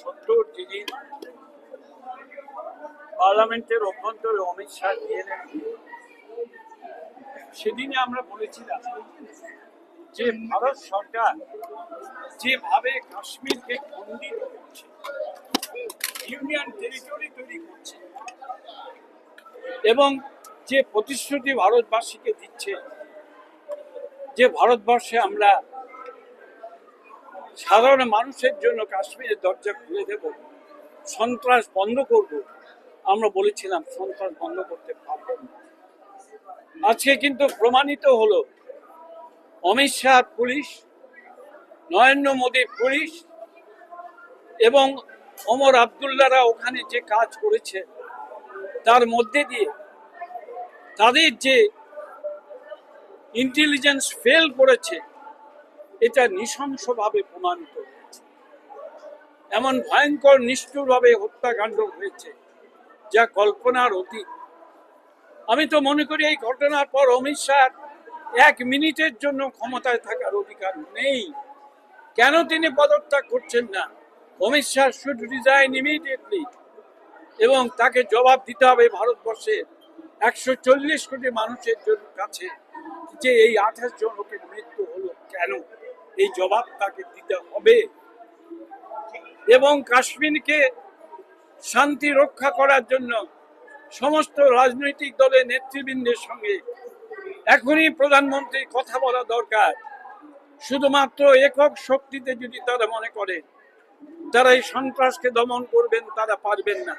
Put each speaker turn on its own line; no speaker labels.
সত্তর পার্লামেন্টের অভ্যন্তরে অমিত শাহ গিয়েলেন সেদিনে আমরা বলেছিলাম যে ভারত সরকার যেভাবে কাশ্মীরকে খণ্ডিত করছে, ইউনিয়ন টেরিটরি তৈরি করছে, এবং যে প্রতিশ্রুতি ভারতবাসীকে দিচ্ছে, যে ভারতবর্ষে আমরা সাধারণ মানুষের জন্য কাশ্মীরের দরজা খুলে দেব, সন্ত্রাস বন্ধ করব। আমরা বলেছিলাম, সন্ত্রাস বন্ধ করতে পারব না। আজকে কিন্তু প্রমাণিত হলো, অমিত শাহ পুলিশ, নরেন্দ্র মোদী পুলিশ এবং ওমর আবদুল্লারা ওখানে যে কাজ করেছে, তার মধ্যে দিয়ে তাদের যে ইন্টেলিজেন্স ফেল করেছে এটা নৃশংসভাবে প্রমাণিত হয়েছে। এমন ভয়ঙ্কর, নিষ্ঠুরভাবে হত্যাকাণ্ড হয়েছে যা কল্পনার অতীত। আমি তো মনে করি এই ঘটনার পর অমিত শাহ এক মিনিটের জন্য ক্ষমতায় থাকার অধিকার নেই। কেন তিনি পদত্যাগ করছেন না? Amit Shah should resign immediately এবং তাকে জবাব দিতে হবে ভারতবর্ষের একশো চল্লিশ কোটি মানুষের জন্য কাছে যে এই আঠাশ জন লোকের মৃত্যু হলো কেন? এই জবাব তাকে দিতে হবে। এবং কাশ্মীরকে শান্তি রক্ষা করার জন্য সমস্ত রাজনৈতিক দলের নেতৃবৃন্দের সঙ্গে এখনই প্রধানমন্ত্রী কথা বলা দরকার। শুধুমাত্র একক শক্তিতে যদি তারা মনে করে, তারা এই সন্ত্রাসকে দমন করবেন, তারা পারবেন না।